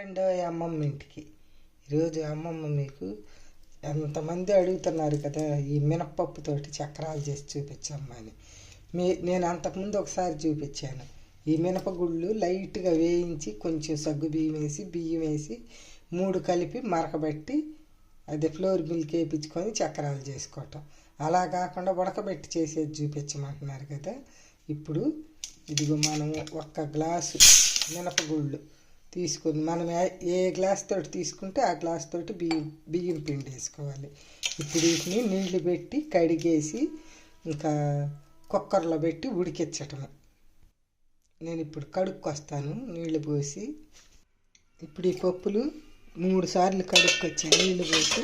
రండి అమ్మమ్మ ఇంటికి. ఈరోజు అమ్మమ్మ మీకు ఎంతమంది అడుగుతున్నారు కదా ఈ మినప్పప్పుతోటి చక్రాలు చేసి చూపించమ్మా అని. మీ నేను అంతకుముందు ఒకసారి చూపించాను. ఈ మినపగుళ్ళు లైట్గా వేయించి కొంచెం సగ్గు బియ్యం వేసి బియ్యం వేసి మూడు కలిపి మరకబెట్టి అది ఫ్లోర్ మిల్క్ వేయించుకొని చక్రాలు చేసుకోవటం. అలా కాకుండా ఉడకబెట్టి చేసేది చూపించమంటున్నారు కదా. ఇప్పుడు ఇదిగో మనం ఒక్క గ్లాసు మినపగుళ్ళు తీసుకుని మనం ఏ- ఏ గ్లాస్ తోటి తీసుకుంటే ఆ గ్లాస్ తోటి బియ్యం బియ్యం పిండి వేసుకోవాలి. ఇప్పుడు వీటిని నీళ్ళు పెట్టి కడిగేసి ఇంకా కుక్కర్లో పెట్టి ఉడికించటం నేను ఇప్పుడు కడుక్కొస్తాను నీళ్ళు పోసి. ఇప్పుడు ఈ పప్పులు మూడు సార్లు కడుక్కొచ్చాను నీళ్ళు పోసి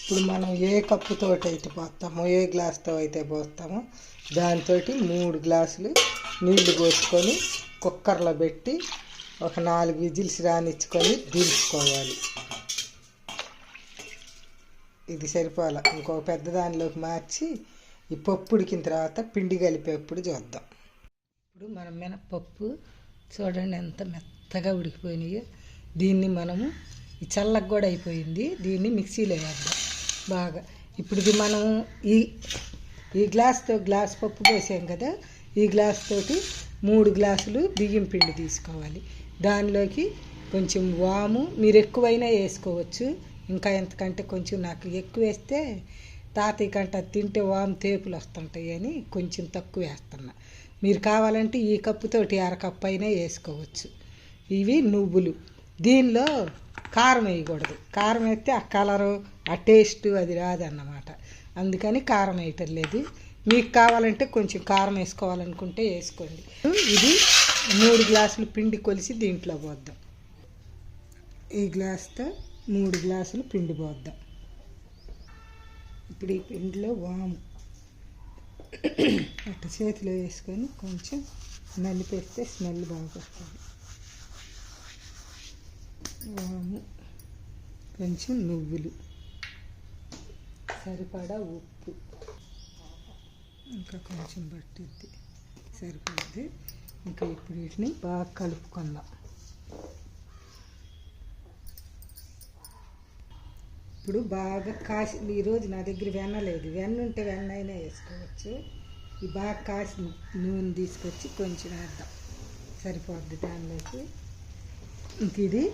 ఇప్పుడు మనం ఏ కప్పుతో అయితే పోస్తామో ఏ గ్లాస్తో అయితే పోస్తామో దాంతో మూడు గ్లాసులు నీళ్ళు పోసుకొని కుక్కర్లో పెట్టి ఒక నాలుగు విజిల్స్ రానిచ్చుకొని దించుకోవాలి ఇది సరిపోవాలి ఇంకో పెద్ద దానిలోకి మార్చి ఈ పప్పు ఉడికిన తర్వాత పిండి కలిపేప్పుడు చూద్దాం. ఇప్పుడు మనం మినపప్పు చూడండి ఎంత మెత్తగా ఉడికిపోయినాయో. దీన్ని మనము ఈ చల్లగా కూడా అయిపోయింది. దీన్ని మిక్సీలో వేద్దాం బాగా. ఇప్పుడు ఇది మనం ఈ ఈ గ్లాస్తో గ్లాస్ పప్పు పోసాం కదా. ఈ గ్లాస్ తోటి మూడు గ్లాసులు బియ్యం పిండి తీసుకోవాలి. దానిలోకి కొంచెం వాము మీరు ఎక్కువైనా వేసుకోవచ్చు. ఇంకా ఎంతకంటే కొంచెం నాకు ఎక్కువ వేస్తే తాతయ్య కంట తింటే వాము తేపులు వస్తుంటాయి అని కొంచెం తక్కువ వేస్తున్నా. మీరు కావాలంటే ఈ కప్పుతోటి అరకప్పు అయినా వేసుకోవచ్చు. ఇవి నువ్వులు. దీనిలో కారం వేయకూడదు. కారం వేస్తే ఆ కలరు ఆ టేస్ట్ అది రాదన్నమాట. అందుకని కారం వేయటం లేదు. మీకు కావాలంటే కొంచెం కారం వేసుకోవాలనుకుంటే వేసుకోండి. ఇది మూడు గ్లాసులు పిండి కొలిసి దీంట్లో పోద్దాం. ఈ గ్లాస్తో మూడు గ్లాసులు పిండి పోద్దాం. ఇప్పుడు ఈ పిండిలో వాము. అట్ట చేతిలో వేసుకొని కొంచెం నలిపేస్తే స్మెల్ బాగా వస్తుంది. వాము కొంచెం నువ్వులు. సరిపడా ఉప్పు. ఇంకా కొంచెం పట్టిద్ది. సరిపోద్ది ఇంకా ఇప్పుడు వీటిని బాగా కలుపుకుందాం. ఇప్పుడు బాగా కాసి ఈరోజు నా దగ్గర వెన్న లేదు. వెన్న ఉంటే వెన్న అయినా వేసుకోవచ్చు. ఈ బాగా కాసి నూనె తీసుకొచ్చి కొంచెం వేద్దాం. సరిపోద్ది దానిలోకి. ఇంక ఇది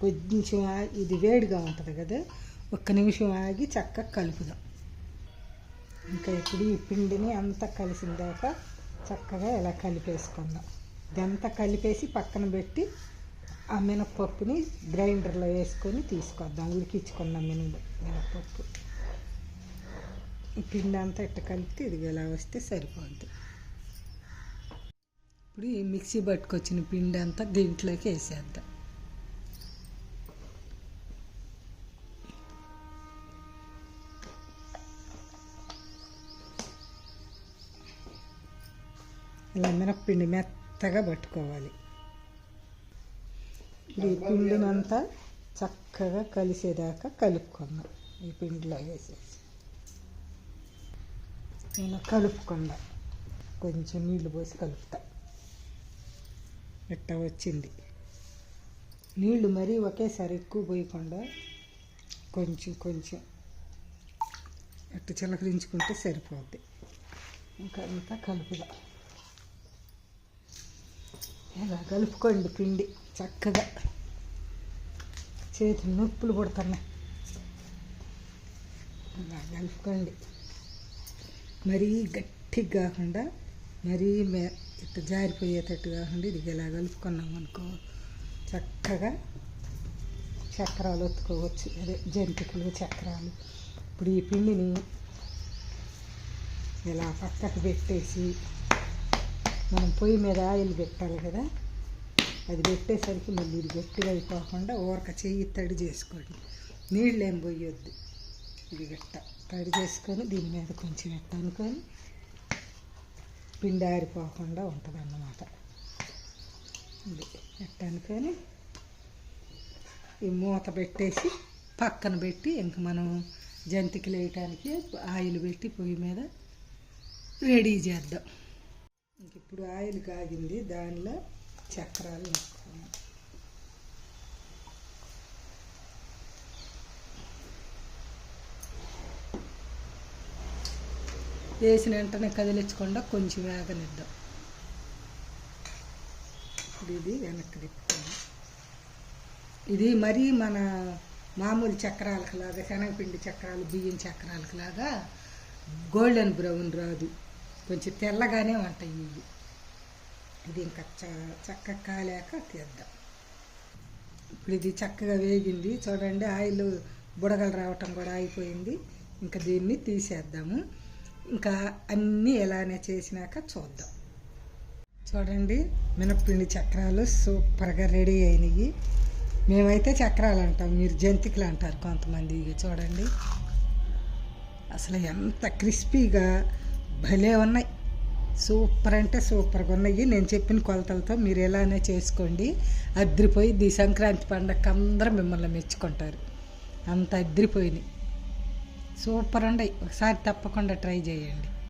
కొంచెం ఇది వేడిగా ఉంటుంది కదా ఒక్క నిమిషం ఆగి చక్కగా కలుపుదాం. ఇంకా ఇప్పుడు ఈ పిండిని అంతా కలిసిన దాకా చక్కగా ఇలా కలిపేసుకుందాం. ఇదంతా కలిపేసి పక్కన పెట్టి ఆ మినపప్పుని గ్రైండర్లో వేసుకొని తీసుకొద్దాం. ఉడికించుకుందాం మినుము మినపప్పు ఈ పిండి అంతా ఇట్ట కలిపితే ఇది ఇలా వస్తే సరిపోద్ది. ఇప్పుడు ఈ మిక్సీ పట్టుకొచ్చిన పిండి అంతా దీంట్లోకి వేసేద్దాం. ఇలా మినప్పిండి మెత్తగా పట్టుకోవాలి. ఇప్పుడు ఈ పిండినంతా చక్కగా కలిసేదాకా కలుపుకుందాం. ఈ పిండిలో వేసేసి ఇలా కలుపుకుండా కొంచెం నీళ్ళు పోసి కలుపుతా. ఇట్ట వచ్చింది? నీళ్ళు మరీ ఒకేసారి ఎక్కువ పోయకుండా కొంచెం కొంచెం అట్టు చిలకరించుకుంటే సరిపోద్ది. ఇంకా అంతా కలుపుదా. ఇలా కలుపుకోండి పిండి చక్కగా. చేతులు నొప్పులు పడుతున్నాయి. ఇలా కలుపుకోండి మరీ గట్టిగా కాకుండా మరీ మే ఇట్ట జారిపోయేటట్టు కాకుండా ఇది ఇలా కలుపుకున్నాం అనుకో చక్కగా చక్రాలు ఒత్తుకోవచ్చు. అదే జంతికలు చక్రాలు. ఇప్పుడు ఈ పిండిని ఇలా పక్కకు పెట్టేసి మనం పొయ్యి మీద ఆయిల్ పెట్టాలి కదా అది పెట్టేసరికి మళ్ళీ ఇది గట్టిగా అయిపోకుండా ఊరక చెయ్యి తడి చేసుకోండి. నీళ్ళు ఏం పోయొద్దు. ఇది గట్ట తడి చేసుకొని దీని మీద కొంచెం ఎట్ట అనుకొని పిండి ఆరిపోకుండా ఉంటుంది అన్నమాట ఇది ఎట్ట అనుకొని ఈ మూత పెట్టేసి పక్కన పెట్టి ఇంక మనం జంతికలు వేయటానికి ఆయిల్ పెట్టి పొయ్యి మీద రెడీ చేద్దాం. ఇంక ఇప్పుడు ఆయిల్ కాగింది దానిలో చక్రాలు వేస్తాము వేసిన వెంటనే కదిలించకుండా కొంచెం వేగనిద్దాం. ఇది వెనక్కి తిప్పుకోండి ఇది మరీ మన మామూలు చక్రాలకు లాగా శనగపిండి చక్రాలు బియ్యం చక్రాలకు లాగా గోల్డెన్ బ్రౌన్ రాదు. కొంచెం తెల్లగానే ఉంటాయి ఇవి. ఇది ఇంకా చ- చక్కగా కాలేక తీద్దాం. ఇప్పుడు ఇది చక్కగా వేగింది. చూడండి ఆయిల్ బుడగలు రావటం కూడా అయిపోయింది. ఇంకా దీన్ని తీసేద్దాము. ఇంకా అన్నీ ఎలానే చేసినాక చూద్దాం. చూడండి మినప్పిండి చక్రాలు సూపర్గా రెడీ అయినాయి. మేమైతే చక్రాలు అంటాం. మీరు జంతికలు అంటారు కొంతమంది చూడండి. అసలు ఎంత క్రిస్పీగా భలే ఉన్నాయి. సూపర్ అంటే సూపర్గా ఉన్నాయి. నేను చెప్పిన కొలతలతో మీరు ఎలానే చేసుకోండి. అద్రిపోయి ది సంక్రాంతి పండగకి అందరూ మిమ్మల్ని మెచ్చుకుంటారు. అంత అద్రిపోయినాయి. సూపర్ ఉన్నాయి. ఒకసారి తప్పకుండా ట్రై చేయండి.